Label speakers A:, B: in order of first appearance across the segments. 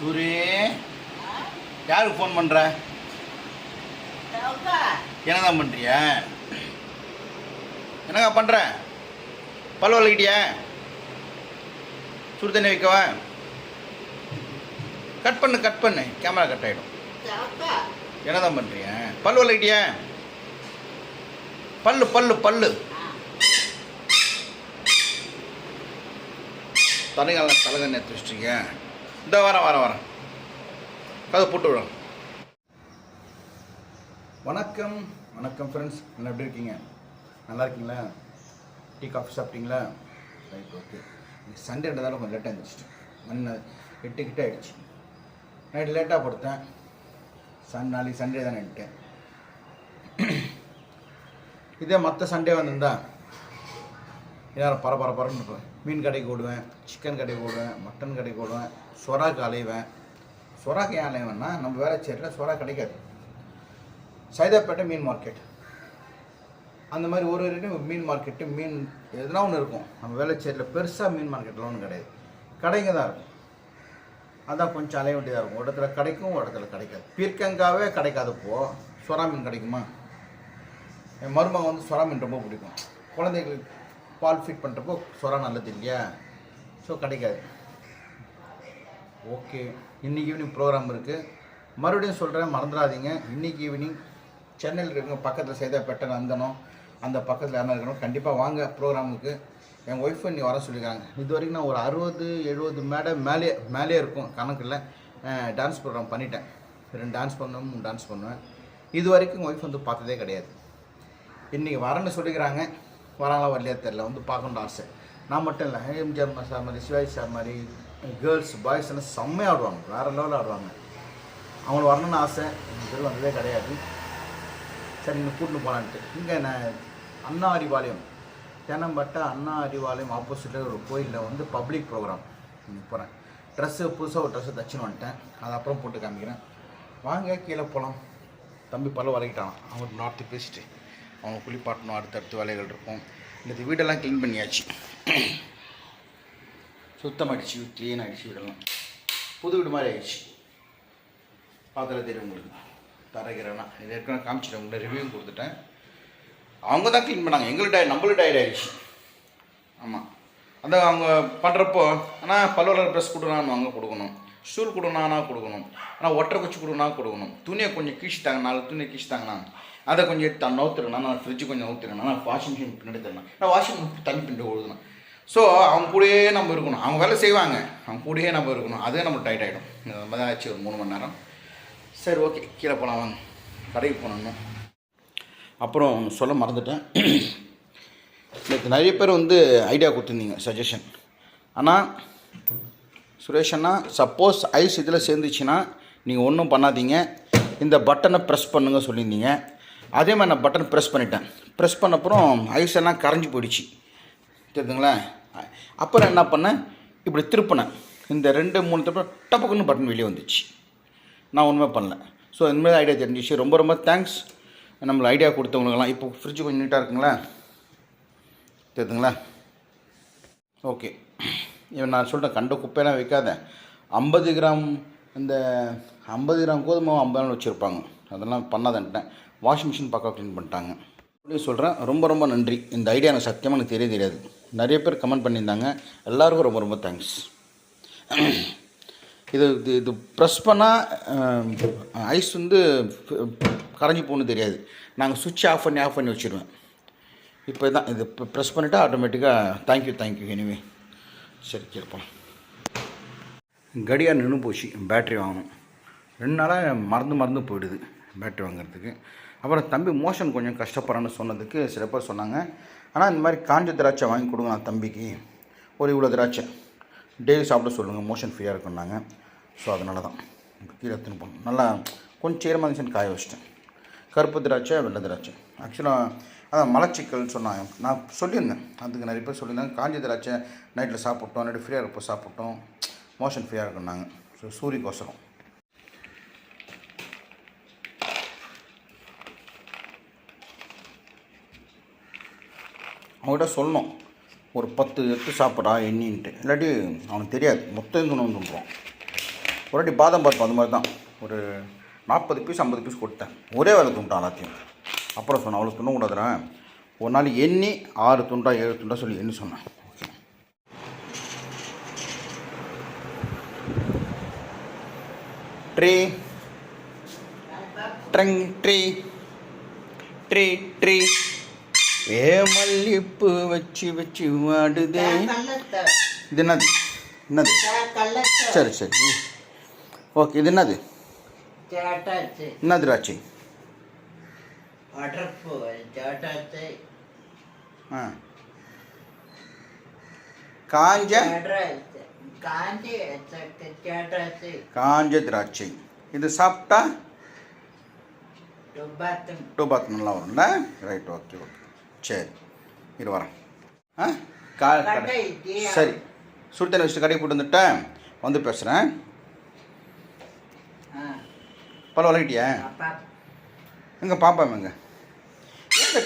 A: சூரி. யாருக்கு ஃபோன் பண்ணுற என்னதான் பண்ணுறிய என்னங்க பண்ணுற பல் வலிக்கிட்டியா? சுடு தண்ணி வைக்கவா? கட் பண்ணு கட் பண்ணு. கேமரா கட் ஆகிடும் என்னதான் பண்ணுறிய பல் வலிக்கிட்டியா? பல்லு பல்லு பல்லு. தலைகால தலைகண்ணை எடுத்து இந்த வரேன் வரேன் வரேன் கதை போட்டு விடும் வணக்கம் வணக்கம் ஃப்ரெண்ட்ஸ் நல்லா எப்படி இருக்கீங்க? நல்லா இருக்கீங்களா? டீ காஃபி சாப்பிட்டீங்களா? Right okay. இன்னைக்கு சண்டேன்றதால கொஞ்சம் லேட்டாக இருந்துச்சு மண் எட்டு கிட்ட ஆயிடுச்சு. நைட்டு லேட்டாக படுத்தேன். சன் நாளைக்கு சண்டே தான் நைட்டு இதே மற்ற சண்டே வந்திருந்தா எல்லாரும் பர பர இருப்பேன் மீன் கடைக்கு ஓடுவேன் சிக்கன் கடைக்கு ஓடுவேன் மட்டன் கடைக்கு ஓடுவேன் சொராக்கு அலைவேன். சொராக்கு ஏன் அலைவேன்னா நம்ம வேலை சேரில் சொரா கிடைக்காது. சைதாப்பேட்டை மீன் மார்க்கெட் அந்த மாதிரி ஒரு ஒரு இடம் மீன் மார்க்கெட்டு மீன் எதுனா ஒன்று இருக்கும். நம்ம வேலைச்சேரியில் பெருசாக மீன் மார்க்கெட்டில் ஒன்றும் கிடையாது. கடைங்க தான் இருக்கும். அதான் கொஞ்சம் அலைய வேண்டியதாக இருக்கும். இடத்துல கிடைக்கும் இடத்துல கிடைக்காது. பீர்க்கங்காவே கிடைக்காதப்போ சொரா மீன் கிடைக்குமா? என் மருமகன் வந்து சொரா மீன் ரொம்ப பிடிக்கும். குழந்தைகளுக்கு பால் ஃபிட் பண்ணுறப்போ சொரா நல்லது இல்லையா? ஸோ கிடைக்காது. ஓகே இன்னைக்கு ஈவினிங் ப்ரோக்ராம் இருக்குது மறுபடியும் சொல்கிறேன் மறந்துடாதீங்க. இன்னைக்கு ஈவினிங் சென்னையில் இருக்க பக்கத்தில் செய்தப்பட்ட நந்தனம் அந்த பக்கத்தில் யாரும் இருக்கணும் கண்டிப்பாக வாங்க ப்ரோக்ராமுக்கு என் ஒய்ஃபை நீ வர சொல்லியிருக்காங்க இது வரைக்கும் நான் ஒரு அறுபது எழுபது மேடை மேலே மேலே இருக்கும் கணக்கில் டான்ஸ் ப்ரோக்ராம் பண்ணிட்டேன். ரெண்டு டான்ஸ் பண்ணுவேன் மூணு டான்ஸ் பண்ணுவேன். இது வரைக்கும் எங்கள் ஒய்ஃப் வந்து பார்த்ததே கிடையாது. இன்றைக்கி வரேன்னு சொல்லிக்கிறாங்க வராங்களா வரலையா தெரில வந்து பார்க்கணுன்னு ஆசை. நான் மட்டும் இல்லை எம்ஜிஆர் சார் மாதிரி சிவாஜி சார் மாதிரி கேர்ள்ஸ் பாய்ஸ் எல்லாம் செம்மையாக ஆடுவாங்க வேறு லெவலில் ஆடுவாங்க. அவங்கள வரணும்னு ஆசை பேர் வந்ததே கிடையாது. சரி நீங்கள் கூட்டின்னு போகலான்ட்டு இங்கே நான் அண்ணா அறிவாலயம். தேனம்பட்டை அண்ணா அறிவாலயம் ஆப்போசிட்டில் ஒரு கோயிலில் வந்து பப்ளிக் ப்ரோக்ராம் இன்னைக்கு போகிறேன் ட்ரெஸ்ஸு புதுசாக ஒரு ட்ரெஸ்ஸு தச்சுன்னு வந்துட்டேன். அது அப்புறம் போட்டு காமிக்கிறேன். வாங்க கீழே போகலாம் தம்பி பல வரைக்கிட்டான் அவங்களுக்கு நார்த்து பேசிட்டு. அவங்க குளிப்பாட்டணும் அடுத்தடுத்து வேலைகள் இருக்கும். இந்த வீடெல்லாம் க்ளீன் பண்ணியாச்சு. சுத்தமாகிடுச்சு க்ளீன் ஆகிடுச்சு வீடெல்லாம். புது வீடு மாதிரி ஆயிடுச்சு. பார்த்துல தெரியும் உங்களுக்கு. தரகிறேன்னா இது ஏற்கனவே காமிச்சிட்டேன் உங்களை ரிவ்யூ கொடுத்துட்டேன். அவங்க தான் க்ளீன் பண்ணாங்க. எங்களுக்கு டயர் நம்மளும் டயர்ட் ஆயிடுச்சு. ஆமாம் அந்த அவங்க பண்ணுறப்போ ஆனால் பல்வலர் ப்ரெஸ் கொடுனான்னு அவங்க கொடுக்கணும். ஸ்டூல் கொடுனானா கொடுக்கணும். ஆனால் ஒட்டரை குச்சி கொடுனா கொடுக்கணும். துணியை கொஞ்சம் கீழ்ச்சிட்டாங்க நாலு துணியை கீழ்ச்சிட்டாங்கண்ணா அதை கொஞ்சம் எடுத்து நவுத்துருங்கண்ணா நான் ஃப்ரிட்ஜு கொஞ்சம் நவுத்துருங்கண்ணா நான் வாஷிங் மிஷின் பின்னாடி தரணும். நான் வாஷிங் மிஷின் தண்ணி பின்னாடி கொடுக்கணும் ஸோ அவங்க கூடயே நம்ம இருக்கணும். அவங்க வேலை செய்வாங்க. அவங்க கூடயே நம்ம இருக்கணும். அதே நம்ம டைட் ஆகிடும் இந்த மாதிரி ஆச்சு ஒரு மூணு மணி நேரம். சரி ஓகே கீழே போகலாம் வாங்க. கடைக்கு போனோம் அப்புறம் சொல்ல மறந்துட்டேன். நேற்று நிறைய பேர் வந்து ஐடியா கொடுத்துருந்தீங்க சஜஷன் ஆனால் சுரேஷ் அண்ணா சப்போஸ் ஐஸ் இதில் சேர்ந்துச்சுன்னா நீங்கள் ஒன்றும் பண்ணாதீங்க. இந்த பட்டனை ப்ரெஸ் பண்ணுங்க சொல்லியிருந்தீங்க. அதே மாதிரி நான் பட்டன் ப்ரெஸ் பண்ணிட்டேன். ப்ரெஸ் பண்ணப்புறம் ஐஸ் எல்லாம் கரைஞ்சி போயிடுச்சு. தெரியுதுங்களா? அப்புறம் என்ன பண்ணேன்? இப்படி திருப்பினேன். இந்த ரெண்டு மூணு திருப்ப டப்புக்குன்னு பட்டன் வெளியே வந்துச்சு. நான் ஒன்றுமே பண்ணல. ஸோ இந்தமாதிரி ஐடியா தெரிஞ்சிச்சு. ரொம்ப ரொம்ப தேங்க்ஸ் நம்மளை ஐடியா கொடுத்தவங்களுக்கெல்லாம். இப்போ ஃப்ரிட்ஜ் கொஞ்சம் நீட்டாக இருக்குங்களா? தெரியுதுங்களா? ஓகே இவன் நான் சொல்கிறேன் கண்ட குப்பையெல்லாம் வைக்காத. ஐம்பது கிராம் இந்த ஐம்பது கிராம் கோதுமை ஐம்பது நாள் வச்சுருப்பாங்க. அதெல்லாம் பண்ணாதன்ட்டேன். வாஷிங் மிஷின் பக்கம் க்ளீன் பண்ணிட்டாங்க. அப்படியே சொல்கிறேன் ரொம்ப ரொம்ப நன்றி. இந்த ஐடியா எனக்கு சத்தியமாக எனக்கு தெரிய தெரியாது. நிறைய பேர் கமெண்ட் பண்ணியிருந்தாங்க. எல்லாருக்கும் ரொம்ப ரொம்ப தேங்க்ஸ். இது இது இது ப்ரெஸ் பண்ணால் ஐஸ் வந்து கரைஞ்சி போகணும் தெரியாது. நாங்கள் சுவிட்ச் ஆஃப் பண்ணி ஆஃப் பண்ணி வச்சுருவேன். இப்போ தான் இது ப்ரெஸ் பண்ணிவிட்டு ஆட்டோமேட்டிக்காக தேங்க்யூ தேங்க்யூ எனிவே சரி கேட்போம் கடியாக நின்று போச்சு பேட்ரி வாங்கணும். ரெண்டு நாளாக மறந்து மறந்து போயிடுது பேட்ரி வாங்குறதுக்கு. அப்புறம் தம்பி மோஷன் கொஞ்சம் கஷ்டப்படுறேன்னு சொன்னதுக்கு சில பேர் சொன்னாங்க. ஆனால் இந்த மாதிரி காஞ்ச திராட்சை வாங்கி கொடுங்க நான் தம்பிக்கு. ஒரு இவ்வளோ திராட்சை. டெய்லி சாப்பிட சொல்லுங்கள் மோஷன் ஃப்ரீயாக இருக்குன்னாங்க. ஸோ அதனால தான் கீழே எடுத்துன்னு போகணும். நல்லா கொஞ்சம் ஈரமாக இருந்துச்சுன்னு காய வச்சிட்டேன். கருப்பு திராட்சை வெள்ளை திராட்சை. ஆக்சுவலாக அதான் மலச்சிக்கல்னு சொன்னாங்க. நான் சொல்லியிருந்தேன். அதுக்கு நிறைய பேர் சொல்லியிருந்தாங்க. காஞ்சி திராட்சை நைட்டில் சாப்பிட்டோம். நைட்டு ஃப்ரீயாக இருப்போம் சாப்பிட்டோம். மோஷன் ஃப்ரீயாக இருக்குன்னாங்க ஸோ சூரியக்கோசரம் அவங்ககிட்ட சொல்லணும். ஒரு பத்து எடுத்து சாப்பிட்றா எண்ணின்ட்டு. இல்லாட்டி அவனுக்கு தெரியாது. மொத்தம் கொண்டு வந்துடுவான் ஒரு வாட்டி பாதம் பருப்பு அது மாதிரி தான். ஒரு நாற்பது பீஸ் ஐம்பது பீஸ் கொடுத்தேன். ஒரே வேலை தூண்டான் எல்லாத்தையும். அப்புறம் சொன்னேன் அவ்வளோ துண்ணக்கூடாதுண்ணா ஒரு நாள் எண்ணி ஆறு துண்டா ஏழு துண்டா சொல்லி எண்ணி சொன்னேன். Tree. Trunk tree. Tree tree. ஏ மல்லிப்பு வச்சு வச்சு வாடுதே. இது என்னது? என்னது? சரி சரி. ஓகே இது என்னது?
B: என்னது
A: ராட்சி? திராட்சை
B: അടർപ്പ് ചേട്ടാച്ച്
A: ஆ காஞ்ச
B: ചേട്ടാച്ച് കാഞ്ചി ചക്ക ചേട്ടാച്ച്
A: காஞ்ச திராட்சை இது சாப்பிட்டா
B: ടുബാത്തും
A: டூபாத் நல்லா வரும்ல ரைட் ஓகே ஓகே சரி இரு வரேன் ஆ கா கடை.
B: கடை இல்லையா?
A: சரி சுடு தண்ணி வச்சுட்டு கடைக்கு போட்டு வந்துட்டேன் வந்து பேசுகிறேன் பல விளக்கிட்டியா
B: അപ്പൊ
A: எங்கே பாப்பா எங்க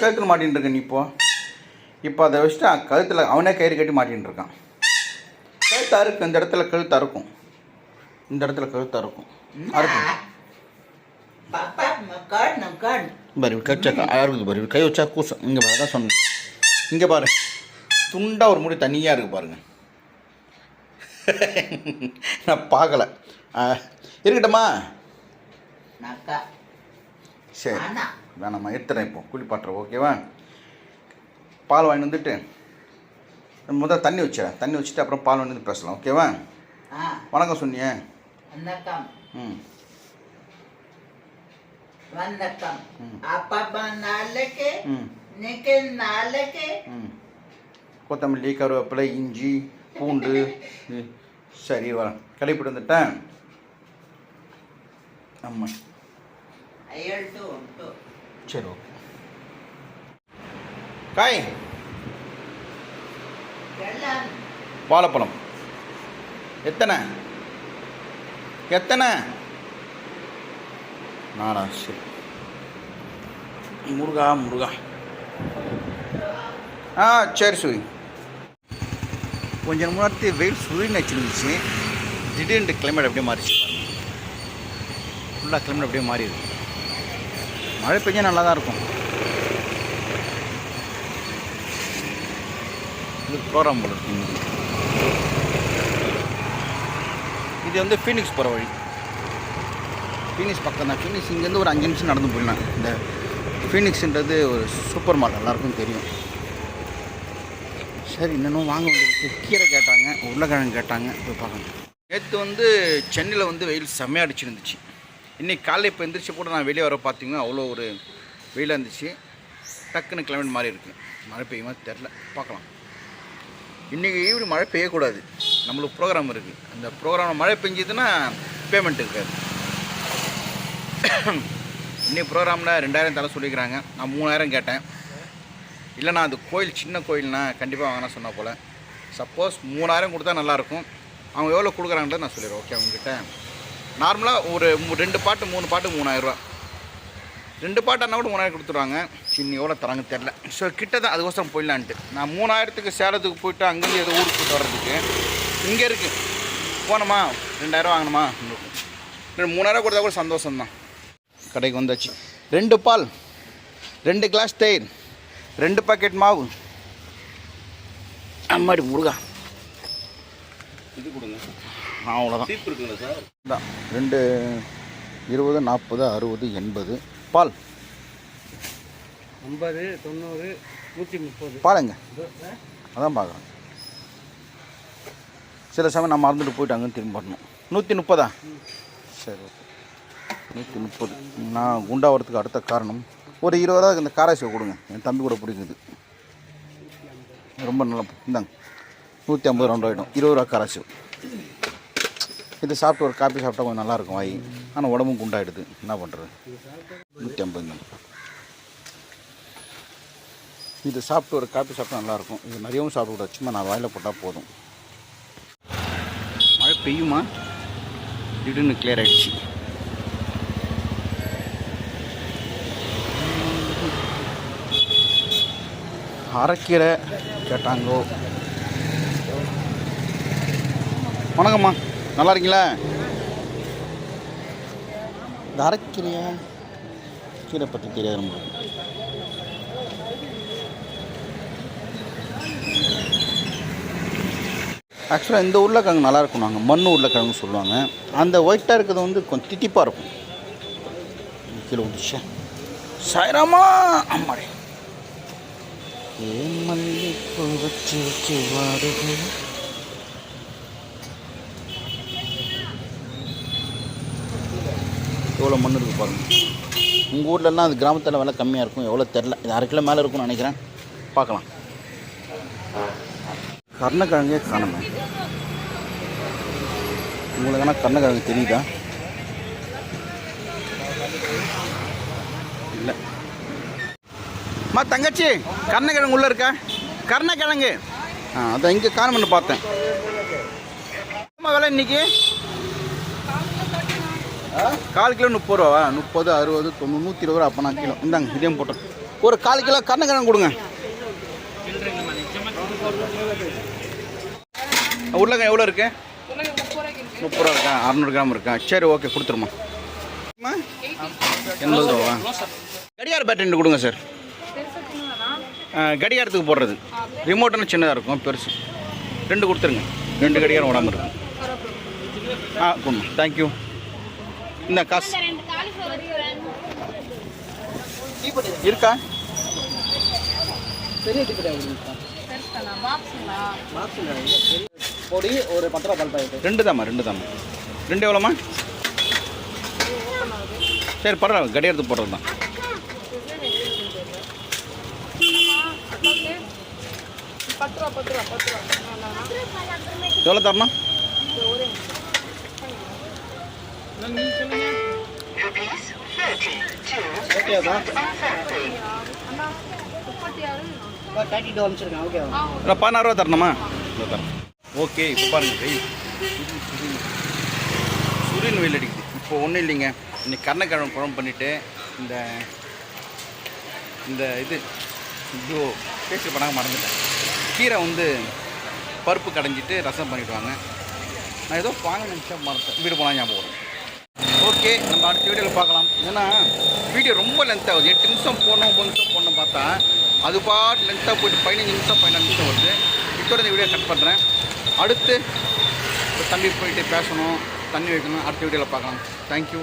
A: கழுத்தில் மாட்டின்னு இருக்க நீ இப்போ? இப்போ அதை வச்சுட்டு கழுத்தில் அவனே கயிறு கட்டி மாட்டின்னு இருக்கான். கழுத்து அறுக்கும் இந்த இடத்துல கழுத்து அறுக்கும் இந்த இடத்துல கழுத்து அறுக்கும் அறுக்கும் பாரு கச்சா அறுக்குது பாரு கை வச்சா கூசம். இங்கே பாரு தான் சொன்னேன். இங்கே பாரு. துண்டாக ஒரு முடி தனியாக இருக்குது பாருங்க. நான் பார்க்கல. இருக்கட்டுமா சரி.
B: நான்
A: நம்ம எடுத்துறேன் இப்போ. குளிப்பாட்டுறோம் ஓகேவா பால் வாங்கி வந்துட்டு முதல் தண்ணி வச்சிடறேன். தண்ணி வச்சுட்டு அப்புறம் பால் வாங்கி வந்து பேசலாம் ஓகேவா வணக்கம் சொன்னியே.
B: வணக்கம்.
A: ம். கொத்தமல்லி கருவேப்பிலை இஞ்சி பூண்டு. சரி வரேன் கடைப்பிடி வந்துட்டேன். ஆமாம் சரி ஓகே காய் வாழைப்பழம். எத்தனை? எத்தனை? நாலா சரி. முருகா முருகா. ஆ சரி சுவி கொஞ்சம் முன்னாடி வெயில் சுரின்னு வச்சுருந்துச்சு. திடீர்னு கிளைமேட் அப்படியே மாறிச்சு ஃபுல்லாக கிளைமேட் அப்படியே மாறிடுது. மழை பெஞ்சா நல்லா தான் இருக்கும். இது ப்ரோக்ராம் போல இருக்கு. இது வந்து ஃபீனிக்ஸ் போகிற வழி. ஃபீனிக்ஸ் பக்கம் தான். ஃபீனிக்ஸ் இங்கேருந்து ஒரு அஞ்சு நிமிஷம் நடந்து போயிடலாம். இந்த ஃபீனிக்ஸுன்றது ஒரு சூப்பர் மார்ட் எல்லாருக்கும் தெரியும். சரி இன்னும் வாங்க வேண்டியது கீரை கேட்டாங்க உருளைக்கிழங்கு கேட்டாங்க. போய் பார்க்கணும் நேற்று வந்து சென்னையில் வந்து வெயில் செம்மையாக அடிச்சிருந்துச்சு. இன்றைக்கி காலையில் இப்போ எந்திரிச்சு கூட நான் வெளியே வர பார்த்தீங்கன்னா அவ்வளோ ஒரு வெயிலாக இருந்துச்சு. டக்குன்னு கிளைமேட் மாதிரி இருக்குது மழை பெய்யுமா தெரில பார்க்கலாம் இன்றைக்கி ஈவினிங் மழை பெய்யக்கூடாது. நம்மளுக்கு ப்ரோக்ராம் இருக்குது அந்த ப்ரோக்ராமில் மழை பெஞ்சதுன்னா பேமெண்ட் இருக்காது. இன்னைக்கு ப்ரோக்ராமில் ரெண்டாயிரம் தலை சொல்லிக்கிறாங்க. நான் மூணாயிரம் கேட்டேன். இல்லைண்ணா அது கோயில் சின்ன கோயில்னா கண்டிப்பாக வாங்கினா சொன்ன போல். சப்போஸ் மூணாயிரம் கொடுத்தா நல்லாயிருக்கும் அவங்க எவ்வளோ கொடுக்குறாங்கன்றத நான் சொல்லிடுறேன். ஓகே அவங்ககிட்ட நார்மலாக ஒரு ரெண்டு பாட்டு மூணு பாட்டு மூணாயிரரூவா ரெண்டு பாட்டுன்னா கூட மூணாயிரம் கொடுத்துருவாங்க. இன்னி எவ்வளோ தராங்க தெரில ஸோ கிட்ட தான் அதுக்கோசரம் போயிடலான்ட்டு. நான் மூணாயிரத்துக்கு சேலத்துக்கு போயிட்டு அங்கேருந்து ஏதோ ஊருக்கு போயிட்டு வர்றதுக்கு இங்கே இருக்குது போனோமா ரெண்டாயிரம் வாங்கணுமா? ரெண்டு மூணாயிரம் கொடுத்தா கூட சந்தோஷம்தான். கடைக்கு வந்தாச்சு. ரெண்டு பால் ரெண்டு கிளாஸ் தயிர் ரெண்டு பாக்கெட் மாவு. அம்மாடி முருகா.
C: இது கொடுங்க.
A: அவ்வளோதான்
C: சீப் இருக்குங்களா சார்?
A: தான் ரெண்டு இருபது நாற்பது அறுபது எண்பது. பால்.
D: ஐம்பது தொண்ணூறு நூற்றி முப்பது.
A: பாருங்க அதான் பார்க்குறேன். சில சமயம் நான் மறந்துட்டு போயிட்டு அங்கே திரும்ப வரணும். நூற்றி முப்பதா? சரி ஓகே. நூற்றி முப்பது. நான் குண்டாகிறதுக்கு அடுத்த காரணம் ஒரு இருபது ரூபா இந்த காராசியை கொடுங்க. என் தம்பி கூட பிடிக்குது. ரொம்ப நல்லா இந்தாங்க. நூற்றி ஐம்பது ரவுண்ட் ஆகிடும் இருபது ரூபா காராசி இது சாப்பிட்டு ஒரு காப்பி சாப்பிட்டா கொஞ்சம் நல்லாயிருக்கும் வாய். ஆனால் உடம்பும் குண்டாயிடுது. என்ன பண்ணுறது நூற்றி ஐம்பது இது சாப்பிட்டு ஒரு காப்பி சாப்பிட்டா நல்லாயிருக்கும். இது நிறையவும் சாப்பிடக்கூடாது. சும்மா நான் வாயில் போட்டால் போதும். மழை பெய்யுமா? திடீர்னு கிளியர் ஆகிடுச்சு அரைக்கீரை கேட்டாங்கோ. வணக்கம்மா. நல்லா இருக்கீங்களா இந்த அரைக்கீரையா கீரை பற்றி தெரியாது நம்மளுக்கு ஆக்சுவலாக இந்த உருளைக்கிழங்கு நல்லா இருக்கும் நாங்கள் மண் உருளைக்கிழங்கு சொல்லுவாங்க. அந்த ஒயிட்டாக இருக்கிறது வந்து கொஞ்சம் தித்திப்பாக இருக்கும். கீழே ஊதிச்சா சாயராமா! அம்மாடி. ஏன் மல்லிப்பூ வச்சு வாடுது எவ்வளோ மண் இருக்குது பாருங்க. உங்கள் ஊர்லலாம் அது கிராமத்தில் விலை கம்மியாக இருக்கும். எவ்வளோ தெரில இது அரை கிலோ மேலே இருக்கும்னு நினைக்கிறேன். பார்க்கலாம். கர்ணக்கிழங்கே காணுமே. உங்களுக்கு ஆனால் கர்ணக்கிழங்கு தெரியுதா? இல்லை. மா தங்கச்சி கர்ணக்கிழங்கு உள்ளே இருக்கா? கருணக்கிழங்கு. ஆ அதான் இங்கே காணுமென்னு பார்த்தேன். விலை இன்னைக்கு? கால் கிலோ முப்பது ரூபா முப்பது அறுபது தொண்ணூறு நூற்றி இருபது ரூபா. அப்போ நான் கிலோ. இந்தாங்க இதையும் போட்டோம் ஒரு கால் கிலோ கருணக்கிழங்கு கொடுங்க. உருளைக்காய் எவ்வளோ இருக்கு? முப்பது ரூபா இருக்கா? அறநூறு கிராம் இருக்கா? சரி ஓகே கொடுத்துருமா. எண்பது ரூபா. கடிகார பேட்டரி கொடுங்க சார். கடிகாரத்துக்கு போடுறது. ரிமோட்டுன்னு சின்னதாக இருக்கும் பெருசு. ரெண்டு கொடுத்துருங்க. ரெண்டு கடிகாரம் உடம்பு இருக்கும் ஆ கொடுங்க. தேங்க்யூ இந்த காசு. இருக்கா?
D: பெரிய டிக்கெட் பொடி ஒரு பத்து ரூபா பால்
A: ரெண்டு தாம்மா ரெண்டு தாம்மா ரெண்டு எவ்வளோம்மா? சரி பரவாயில்ல கடிகாரத்துக்கு போடுறது தான்
E: பத்து
A: எவ்வளோ தரணும்
D: ஓகேவா
E: அண்ணா முப்பத்தி ஆறு
D: தேர்ட்டி டூ அனுப்பிச்சிருக்கேன் ஓகேவா
E: ஆ
A: இல்லை பதினாறு ரூபா தரணுமா ஓகே இப்போ பாருங்க கை சூரியன் வெயில் அடிக்குது இப்போ ஒன்றும் இல்லைங்க இன்னைக்கு கருணக்கிழங்கு குழம்பு பண்ணிவிட்டு இந்த இந்த இது இது பேசிட்டு பண்ணாங்க மறந்துட்டேன் கீரை வந்து பருப்பு கடைஞ்சிட்டு ரசம் பண்ணிவிடுவாங்க நான் ஏதோ வாங்க நினச்சா மறந்தேன் வீடு போனால் ஞாபகம் வரும் ஓகே நம்ம அடுத்த வீடியோவில் பார்க்கலாம். ஏன்னா வீடியோ ரொம்ப லென்த் ஆகுது எட்டு நிமிஷம் போகணும் ஒம்பது நிமிஷம் போடணும் பார்த்தா அது பாட்டு லென்த்தாக போயிட்டு பதினஞ்சு நிமிஷம் பதினஞ்சு நிமிஷம் வருது. இதோட இந்த வீடியோ கட் பண்ணுறேன் அடுத்து தண்ணி தம்பி போயிட்டு பேசணும் தண்ணி வைக்கணும். அடுத்த வீடியோவில் பார்க்கலாம். தேங்க்யூ